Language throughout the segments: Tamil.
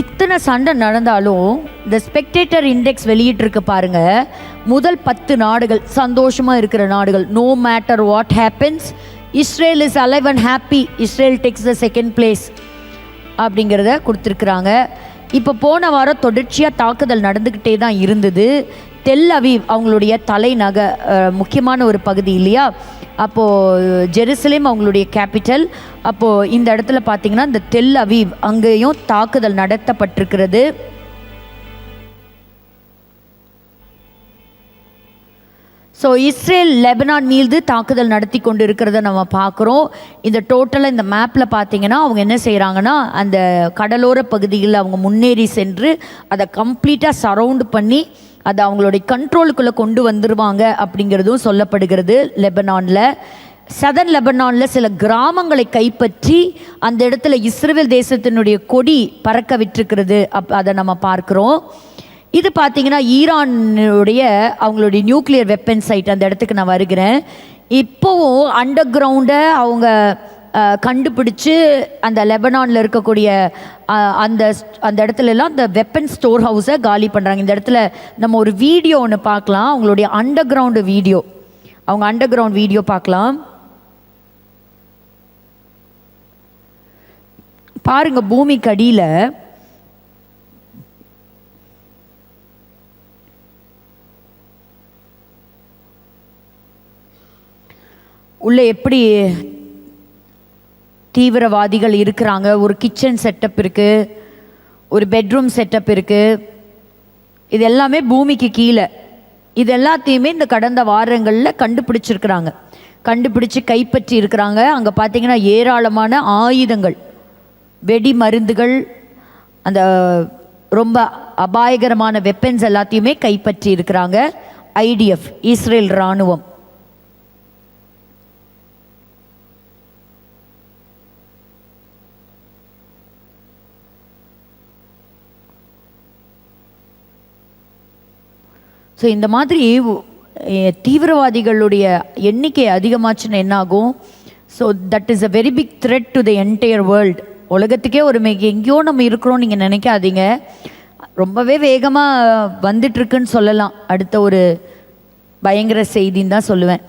இத்தனை சண்டை நடந்தாலும் இந்த ஸ்பெக்டேட்டர் இண்டெக்ஸ் வெளியிட்டிருக்கு பாருங்க. முதல் பத்து நாடுகள் சந்தோஷமாக இருக்கிற நாடுகள். No matter what happens Israel is alive and happy Israel takes the second place அப்படிங்கிறத கொடுத்துருக்குறாங்க. இப்போ போன வாரம் தொடர்ச்சியாக தாக்குதல் நடந்துக்கிட்டே தான் இருந்தது. தெல் அவீவ் அவங்களுடைய தலைநக முக்கியமான ஒரு பகுதி இல்லையா? அப்போது ஜெருசலேம் அவங்களுடைய கேபிட்டல் அப்போது இந்த இடத்துல பார்த்தீங்கன்னா இந்த தெல் அவீவ் அங்கேயும் தாக்குதல் நடத்தப்பட்டிருக்கிறது. ஸோ இஸ்ரேல் லெபனான் மீது தாக்குதல் நடத்தி கொண்டு இருக்கிறத நம்ம பார்க்குறோம் இந்த டோட்டலாக இந்த மேப்பில் பார்த்தீங்கன்னா அவங்க என்ன செய்கிறாங்கன்னா அந்த கடலோர பகுதியில் அவங்க முன்னேறி சென்று அதை கம்ப்ளீட்டாக சரவுண்ட் பண்ணி அதை அவங்களுடைய கண்ட்ரோலுக்குள்ளே கொண்டு வந்துருவாங்க அப்படிங்கிறதும் சொல்லப்படுகிறது. லெபனானில் சதன் லெபனானில் சில கிராமங்களை கைப்பற்றி அந்த இடத்துல இஸ்ரேல் தேசத்தினுடைய கொடி பறக்க விட்டுருக்கிறது. அப் அதை நம்ம பார்க்குறோம். இது பார்த்தீங்கன்னா ஈரானுடைய அவங்களுடைய நியூக்ளியர் வெப்பன் சைட். அந்த இடத்துக்கு நான் வருகிறேன். இப்போவும் அண்டர் கிரவுண்டை அவங்க கண்டுபிடிச்சு அந்த லெபனானில் இருக்கக்கூடிய அந்த அந்த இடத்துலலாம் அந்த வெப்பன் ஸ்டோர் ஹவுஸை காலி பண்ணுறாங்க இந்த இடத்துல நம்ம ஒரு வீடியோ ஒன்று பார்க்கலாம். அவங்களுடைய அண்டர் கிரவுண்டு வீடியோ அவங்க அண்டர் கிரவுண்ட் வீடியோ பார்க்கலாம். பாருங்க பூமிக்கு அடியில் உள்ள எப்படி தீவிரவாதிகள் இருக்கிறாங்க. ஒரு கிச்சன் செட்டப் இருக்குது ஒரு பெட்ரூம் செட்டப் இருக்குது இது எல்லாமே பூமிக்கு கீழே. இது எல்லாத்தையுமே இந்த கடந்த வாரங்களில் கண்டுபிடிச்சிருக்கிறாங்க. கண்டுபிடிச்சு கைப்பற்றி இருக்கிறாங்க. அங்கே பார்த்தீங்கன்னா ஏராளமான ஆயுதங்கள். வெடி மருந்துகள் அந்த ரொம்ப அபாயகரமான வெப்பன்ஸ் எல்லாத்தையுமே கைப்பற்றி இருக்கிறாங்க. ஐடிஎஃப் இஸ்ரேல் இராணுவம் ஸோ இந்த மாதிரி தீவிரவாதிகளுடைய எண்ணிக்கை அதிகமாச்சுன்னு என்ன ஆகும் so that is a very big threat to the entire world உலகத்துக்கே ஒரு மிக எங்கேயோ நம்ம இருக்கிறோம் நீங்கள் நினைக்காதீங்க. ரொம்பவே வேகமாக வந்துட்டுருக்குன்னு சொல்லலாம். அடுத்த ஒரு பயங்கர செய்தின்னு தான் சொல்லுவேன்.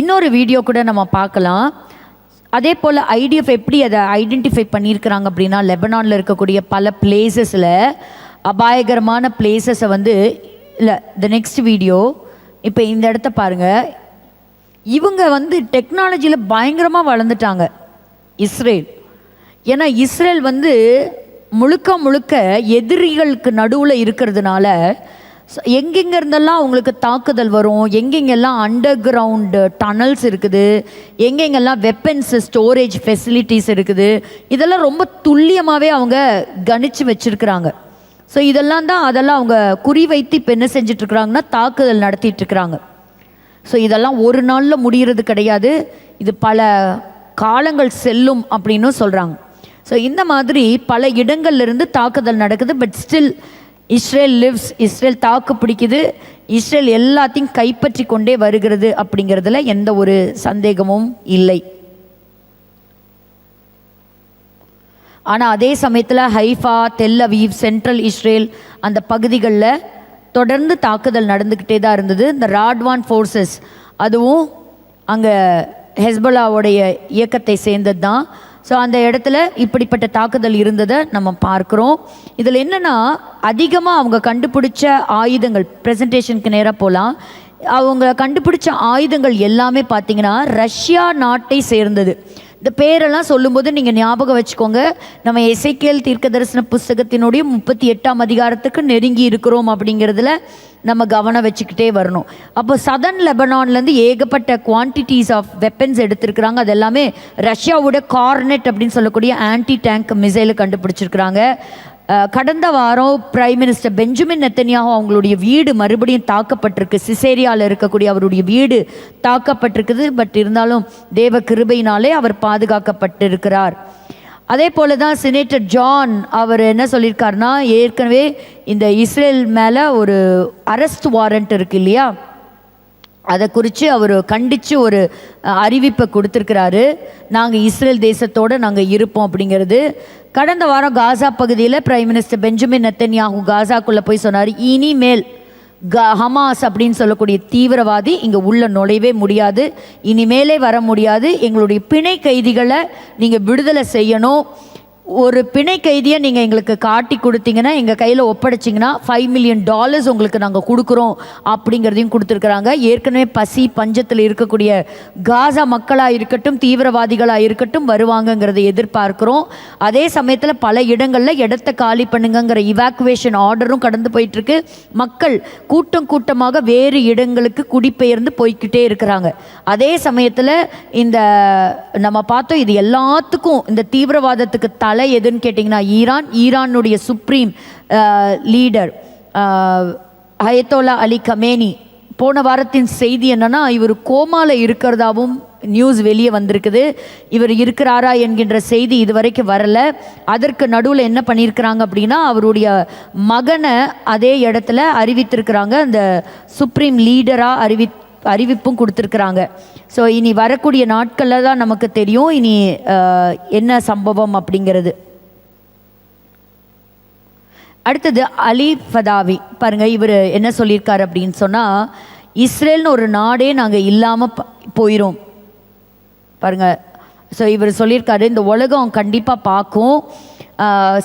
இன்னொரு வீடியோ கூட நம்ம பார்க்கலாம். அதே போல் ஐடிஎஃப் எப்படி அதை ஐடென்டிஃபை பண்ணியிருக்கிறாங்க அப்படின்னா லெபனானில் இருக்கக்கூடிய பல பிளேசஸில் அபாயகரமான பிளேசஸை வந்து இல்லை த நெக்ஸ்ட் வீடியோ இப்போ இந்த இடத்த பாருங்கள் இவங்க வந்து டெக்னாலஜியில் பயங்கரமாக வளர்ந்துட்டாங்க. இஸ்ரேல். ஏன்னா இஸ்ரேல் வந்து முழுக்க முழுக்க எதிரிகளுக்கு நடுவில் இருக்கிறதுனால எங்கெங்க இருந்தெல்லாம் அவங்களுக்கு தாக்குதல் வரும்? எங்கெங்கெல்லாம் அண்டர் கிரவுண்டு டனல்ஸ் இருக்குது? எங்கெங்கெல்லாம் வெப்பன்ஸ் ஸ்டோரேஜ் ஃபெசிலிட்டிஸ் இருக்குது? இதெல்லாம் ரொம்ப துல்லியமாகவே அவங்க கணிச்சு வச்சுருக்குறாங்க. ஸோ இதெல்லாம் தான் அதெல்லாம் அவங்க குறிவைத்து இப்போ என்ன செஞ்சிட்ருக்குறாங்கன்னா தாக்குதல் நடத்திட்டு இருக்கிறாங்க ஸோ இதெல்லாம் ஒரு நாளில் முடிகிறது கிடையாது. இது பல காலங்கள் செல்லும் அப்படின்னும் சொல்கிறாங்க ஸோ இந்த மாதிரி பல இடங்கள்லேருந்து தாக்குதல் நடக்குது but still Israel lives Israel தாக்கு பிடிக்குது இஸ்ரேல் எல்லாத்தையும் கைப்பற்றி கொண்டே வருகிறது அப்படிங்கிறதுல எந்த ஒரு சந்தேகமும் இல்லை. ஆனால் அதே சமயத்தில் ஹைஃபா தெல்லவீவ் சென்ட்ரல் இஸ்ரேல் அந்த பகுதிகளில் தொடர்ந்து தாக்குதல் நடந்துக்கிட்டே தான் இருந்தது. இந்த ராட்வான் ஃபோர்ஸஸ் அதுவும் அங்கே ஹெஸ்பலாவுடைய இயக்கத்தை சேர்ந்தது தான் ஸோ அந்த இடத்துல இப்படிப்பட்ட தாக்குதல் இருந்ததை நம்ம பார்க்குறோம். இதில் என்னென்னா அதிகமாக அவங்க கண்டுபிடிச்ச ஆயுதங்கள் ப்ரெசன்டேஷனுக்கு நேராக போகலாம் அவங்க கண்டுபிடிச்ச ஆயுதங்கள் எல்லாமே பார்த்தீங்கன்னா ரஷ்யா நாட்டை சேர்ந்தது. இந்த பேரெல்லாம் சொல்லும்போது நீங்கள் ஞாபகம் வச்சுக்கோங்க. நம்ம இசைக்கேல் தீர்க்க தரிசன புஸ்தகத்தினுடைய முப்பத்தி எட்டாம் அதிகாரத்துக்கு நெருங்கி இருக்கிறோம் அப்படிங்கிறதுல நம்ம கவனம் வச்சுக்கிட்டே வரணும். அப்போ சதன் லெபனான்லேருந்து ஏகப்பட்ட குவான்டிட்டிஸ் ஆஃப் வெப்பன்ஸ் எடுத்திருக்கிறாங்க. அது எல்லாமே ரஷ்யாவோட கார்னெட் அப்படின்னு சொல்லக்கூடிய ஆன்டி டேங்க் மிசைலை கண்டுபிடிச்சிருக்கிறாங்க. கடந்த வாரம் பிரைம் மினிஸ்டர் பெஞ்சமின் நெத்தனியாக அவங்களுடைய வீடு மறுபடியும் தாக்கப்பட்டிருக்கு. சிசேரியாவில் இருக்கக்கூடிய அவருடைய வீடு தாக்கப்பட்டிருக்குது. பட் இருந்தாலும் தேவ கிருபையினாலே அவர் பாதுகாக்கப்பட்டிருக்கிறார். அதே போல தான் சினேட்டர் ஜான் அவர் என்ன சொல்லியிருக்காருன்னா ஏற்கனவே இந்த இஸ்ரேல் மேலே ஒரு அரெஸ்ட் வாரண்ட் இருக்கு இல்லையா? அதை குறித்து அவர் கண்டித்து ஒரு அறிவிப்பை கொடுத்துருக்கிறாரு. நாங்கள் இஸ்ரேல் தேசத்தோடு நாங்கள் இருப்போம் அப்படிங்கிறது. கடந்த வாரம் காசா பகுதியில் பிரைம் மினிஸ்டர் பெஞ்சமின் நெத்தன்யாகு காசாக்குள்ளே போய் சொன்னார் இனிமேல் க ஹமாஸ் அப்படின்னு சொல்லக்கூடிய தீவிரவாதி இங்கே உள்ள நுழையவே முடியாது. இனிமேலே வர முடியாது. எங்களுடைய பிணை கைதிகளை நீங்கள் விடுதலை செய்யணும். ஒரு பிணை கைதியை நீங்கள் எங்களுக்கு காட்டி கொடுத்தீங்கன்னா எங்கள் கையில் ஒப்படைச்சிங்கன்னா ஃபைவ் மில்லியன் டாலர்ஸ் உங்களுக்கு நாங்கள் கொடுக்குறோம் அப்படிங்கிறதையும் கொடுத்துருக்குறாங்க. ஏற்கனவே பசி பஞ்சத்தில் இருக்கக்கூடிய காசா மக்களாக இருக்கட்டும் தீவிரவாதிகளாக இருக்கட்டும் வருவாங்கங்கிறத எதிர்பார்க்குறோம். அதே சமயத்தில் பல இடங்களில் இடத்த காலி பண்ணுங்கங்கிற இவாக்குவேஷன் ஆர்டரும் கடந்து போயிட்டுருக்கு. மக்கள் கூட்டம் கூட்டமாக வேறு இடங்களுக்கு குடிபெயர்ந்து போய்கிட்டே இருக்கிறாங்க. அதே சமயத்தில் இந்த நம்ம பார்த்தோம் இது எல்லாத்துக்கும் இந்த தீவிரவாதத்துக்கு தலை எதுன்னு கேட்டிங்கன்னா ஈரான் ஈரானுடைய supreme leader Ayatollah Ali Khamenei. போன வாரத்தின் செய்தி என்னன்னா இவர் கோமால இருக்கிறதாவும் நியூஸ் வெளியே வந்திருக்குது. இவர் இருக்கிறாரா என்கின்ற செய்தி இதுவரைக்கும் வரல. அதற்கு நடுவில் என்ன பண்ணியிருக்கிறாங்க அப்படின்னா அவருடைய மகனை அதே இடத்துல அறிவித்திருக்கிறாங்க. அந்த சுப்ரீம் லீடராக அறிவி அறிவிப்பும் கொடுத்துருக்குறாங்க. ஸோ இனி வரக்கூடிய நாட்களில் தான் நமக்கு தெரியும் இனி என்ன சம்பவம் அப்படிங்கிறது. அடுத்தது அலி ஃபதாவி. பாருங்கள் இவர் என்ன சொல்லியிருக்காரு அப்படின்னு சொன்னால் இஸ்ரேல்னு ஒரு நாடே நாங்கள் இல்லாமல் போயிடும் பாருங்கள் ஸோ இவர் சொல்லியிருக்காரு இந்த உலகம் கண்டிப்பாக பார்க்கும்.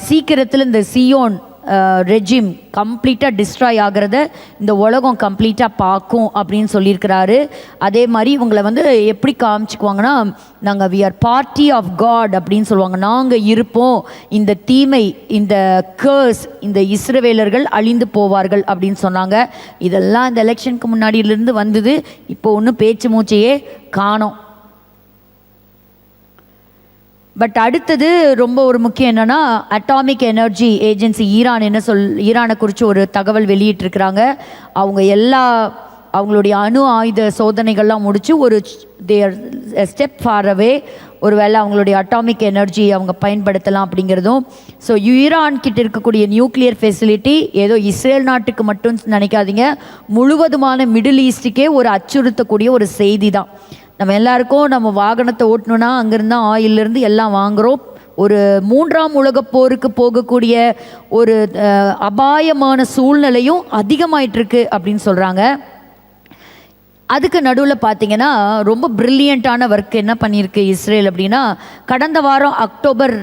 சீக்கிரத்தில் இந்த சியோன் ரெஜிம் கம்ப்ளீட்டாக டிஸ்ட்ராய் ஆகிறத இந்த உலகம் கம்ப்ளீட்டாக பார்க்கும் அப்படின்னு சொல்லியிருக்கிறாரு. அதே மாதிரி இவங்களை வந்து எப்படி காமிச்சுக்குவாங்கன்னா நாங்கள் we are party of God அப்படின்னு சொல்லுவாங்க. நாங்கள் இருப்போம். இந்த தீமை இந்த கேர்ஸ் இந்த இஸ்ரவேலர்கள் அழிந்து போவார்கள் அப்படின்னு சொன்னாங்க. இதெல்லாம் இந்த எலெக்ஷனுக்கு முன்னாடியிலேருந்து வந்தது. இப்போ ஒன்றும் பேச்சு மூச்சையே காணோம். பட் அடுத்தது ரொம்ப ஒரு முக்கியம் என்னென்னா அட்டாமிக் எனர்ஜி ஏஜென்சி ஈரான் என்ன சொல் ஈரானை குறித்து ஒரு தகவல் வெளியிட்டிருக்கிறாங்க. அவங்க எல்லா அவங்களுடைய அணு ஆயுத சோதனைகள்லாம் முடித்து ஒரு தேர் ஸ்டெப் ஃபாரவே ஒருவேளை அவங்களுடைய அட்டாமிக் எனர்ஜி அவங்க பயன்படுத்தலாம் அப்படிங்கிறதும். ஸோ ஈரான் கிட்ட இருக்கக்கூடிய நியூக்ளியர் ஃபெசிலிட்டி ஏதோ இஸ்ரேல் நாட்டுக்கு மட்டும் நினைக்காதீங்க. முழுவதுமான மிடில் ஈஸ்ட்டுக்கே ஒரு அச்சுறுத்தக்கூடிய ஒரு செய்தி தான். நம்ம எல்லாருக்கும் நம்ம வாகனத்தை ஓட்டணுன்னா அங்கேருந்து ஆயிலிருந்து எல்லாம் வாங்குகிறோம் ஒரு மூன்றாம் உலகப் போருக்கு போகக்கூடிய ஒரு அபாயமான சூழ்நிலையும் அதிகமாயிட்டிருக்கு அப்படின்னு சொல்கிறாங்க அதுக்கு நடுவில் பார்த்தீங்கன்னா ரொம்ப பிரில்லியண்ட்டான ஒர்க் என்ன பண்ணியிருக்கு இஸ்ரேல் அப்படின்னா கடந்த வாரம் அக்டோபர்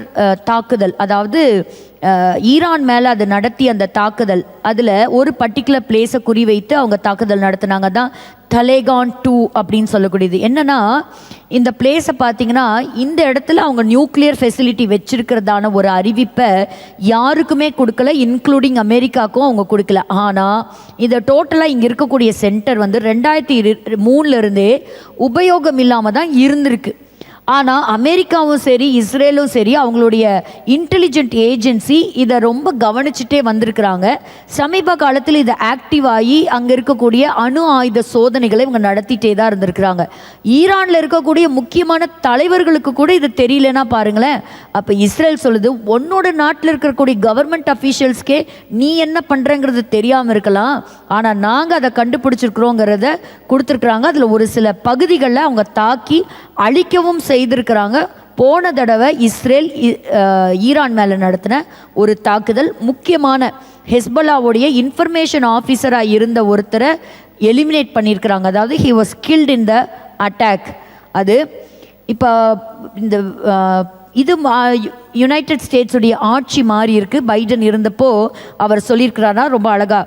தாக்குதல் அதாவது ஈரான் மேலே அது நடத்திய அந்த தாக்குதல். அதில் ஒரு பர்டிகுலர் பிளேஸை குறிவைத்து அவங்க தாக்குதல் நடத்துனாங்க. தான் தலேகான் டூ அப்படின்னு சொல்லக்கூடியது. என்னன்னா இந்த பிளேஸை பார்த்தீங்கன்னா இந்த இடத்துல அவங்க நியூக்ளியர் ஃபெசிலிட்டி வச்சுருக்கிறதான ஒரு அறிவிப்பை யாருக்குமே கொடுக்கல இன்க்ளூடிங் அமெரிக்காவுக்கும் அவங்க கொடுக்கல. ஆனால் இதை டோட்டலாக இங்கே இருக்கக்கூடிய சென்டர் வந்து ரெண்டாயிரத்தி இரு மூணுலேருந்தே உபயோகம் இல்லாமல் தான் இருந்திருக்கு. ஆனால் அமெரிக்காவும் சரி இஸ்ரேலும் சரி அவங்களுடைய இன்டெலிஜென்ட் ஏஜென்சி இதை ரொம்ப கவனிச்சுட்டே வந்திருக்கிறாங்க. சமீப காலத்தில் இதை ஆக்டிவ் ஆகி அங்கே இருக்கக்கூடிய அணு ஆயுத சோதனைகளை இவங்க நடத்திட்டே தான் இருந்திருக்கிறாங்க. ஈரானில் இருக்கக்கூடிய முக்கியமான தலைவர்களுக்கு கூட இது தெரியலன்னா பாருங்களேன். அப்போ இஸ்ரேல் சொல்லுது உன்னோட நாட்டில் இருக்கக்கூடிய கவர்மெண்ட் அஃபீஷியல்ஸ்க்கே நீ என்ன பண்ணுறங்கிறது தெரியாமல் இருக்கலாம். ஆனால் நாங்கள் அதை கண்டுபிடிச்சிருக்கிறோங்கிறத கொடுத்துருக்குறாங்க. அதில் ஒரு சில பகுதிகளில் அவங்க தாக்கி அழிக்கவும் செய்திருக்கிறாங்க. போன தடவை இஸ்ரேல் இ- ஈரான் மேலே நடத்தின ஒரு தாக்குதல் முக்கியமான ஹெஸ்பலாவுடைய இன்ஃபர்மேஷன் ஆஃபீஸராக இருந்த ஒருத்தரை எலிமினேட் பண்ணியிருக்கிறாங்க. அதாவது he was killed in the attack அது இப்போ இந்த இது யுனைடெட் ஸ்டேட்ஸுடைய ஆட்சி மாறி இருக்கு. பைடன் இருந்தப்போ அவர் சொல்லியிருக்கிறாரா ரொம்ப அழகா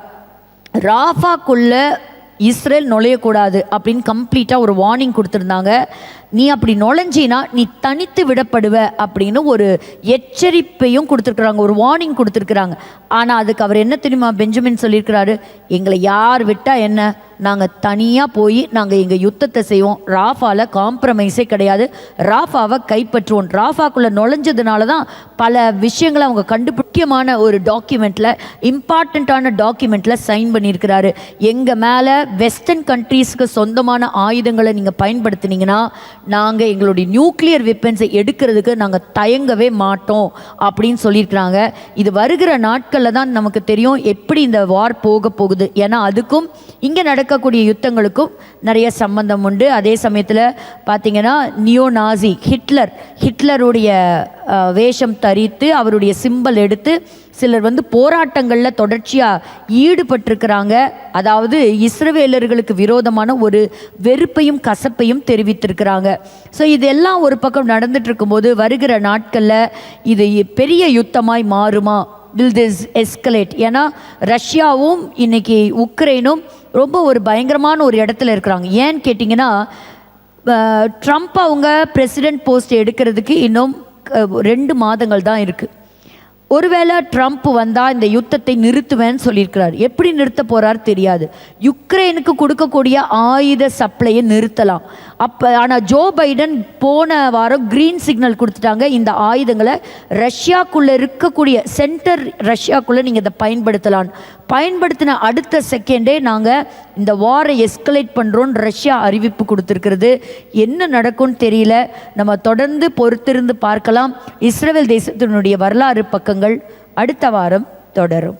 ராஃபாக்குள்ள இஸ்ரேல் நுழையக்கூடாது அப்படின்னு கம்ப்ளீட்டாக ஒரு வார்னிங் கொடுத்துருந்தாங்க. நீ அப்படி நுழைஞ்சினா நீ தனித்து விடப்படுவ அப்படின்னு ஒரு எச்சரிப்பையும் கொடுத்துருக்குறாங்க ஒரு வார்னிங் கொடுத்துருக்குறாங்க. ஆனால் அதுக்கு அவர் என்ன தெரியுமா பெஞ்சமின் சொல்லியிருக்கிறாரு? எங்களை யார் விட்டால் என்ன? நாங்கள் தனியாக போய் நாங்கள் எங்கள் யுத்தத்தை செய்வோம். ராஃபாவில் காம்ப்ரமைஸே கிடையாது. ராஃபாவை கைப்பற்றுவோம். ராஃபாக்குள்ளே நுழைஞ்சதுனால தான் பல விஷயங்களை அவங்க கண்டுபிடிக்கமான ஒரு டாக்குமெண்ட்டில் இம்பார்ட்டண்ட்டான டாக்குமெண்ட்டில் சைன் பண்ணியிருக்கிறாரு. எங்கள் மேலே வெஸ்டர்ன் கண்ட்ரீஸ்க்கு சொந்தமான ஆயுதங்களை நீங்கள் பயன்படுத்தினீங்கன்னா நாங்கள் எங்களுடைய நியூக்ளியர் வெப்பன்ஸை எடுக்கிறதுக்கு நாங்கள் தயங்கவே மாட்டோம் அப்படின்னு சொல்லியிருக்கிறாங்க. இது வருகிற நாட்களில் தான் நமக்கு தெரியும் எப்படி இந்த வார் போக போகுது. ஏன்னா அதுக்கும் இங்கே நடக்கக்கூடிய யுத்தங்களுக்கும் நிறைய சம்பந்தம் உண்டு. அதே சமயத்தில் பார்த்தீங்கன்னா நியோ நாசி ஹிட்லர் ஹிட்லருடைய வேஷம் தரித்து அவருடைய சிம்பல் எடுத்து சிலர் வந்து போராட்டங்களில் தொடர்ச்சியாக ஈடுபட்டிருக்கிறாங்க. அதாவது இஸ்ரவேலர்களுக்கு விரோதமான ஒரு வெறுப்பையும் கசப்பையும் தெரிவித்திருக்கிறாங்க. ஸோ இதெல்லாம் ஒரு பக்கம் நடந்துட்டு இருக்கும்போது வருகிற நாட்களில் இது பெரிய யுத்தமாய் மாறுமா? வில் திஸ் எஸ்கலேட் ஏன்னா ரஷ்யாவும் இன்னைக்கு உக்ரைனும் ரொம்ப ஒரு பயங்கரமான ஒரு இடத்துல இருக்கிறாங்க. ஏன்னு கேட்டிங்கன்னா ட்ரம்ப் அவங்க பிரசிடென்ட் போஸ்ட் எடுக்கிறதுக்கு இன்னும் ரெண்டு மாதங்கள் தான் இருக்குது ஒருவேளை ட்ரம்ப் வந்தால் இந்த யுத்தத்தை நிறுத்துவேன்னு சொல்லியிருக்கிறார். எப்படி நிறுத்த போகிறார் தெரியாது. யுக்ரைனுக்கு கொடுக்கக்கூடிய ஆயுத சப்ளையை நிறுத்தலாம். அப்போ ஆனால் ஜோ பைடன் போன வாரம் க்ரீன் சிக்னல் கொடுத்துட்டாங்க. இந்த ஆயுதங்களை ரஷ்யாக்குள்ளே இருக்கக்கூடிய சென்டர் ரஷ்யாக்குள்ளே நீங்கள் இதை பயன்படுத்தலாம். பயன்படுத்தின அடுத்த செகண்டே நாங்கள் இந்த வாரை எஸ்கலேட் பண்ணுறோன்னு ரஷ்யா அறிவிப்பு கொடுத்துருக்கிறது. என்ன நடக்கும்னு தெரியல. நம்ம தொடர்ந்து பொறுத்திருந்து பார்க்கலாம். இஸ்ரேல் தேசத்தினுடைய வரலாறு பக்கங்கள் அடுத்த வாரம் தொடரும்.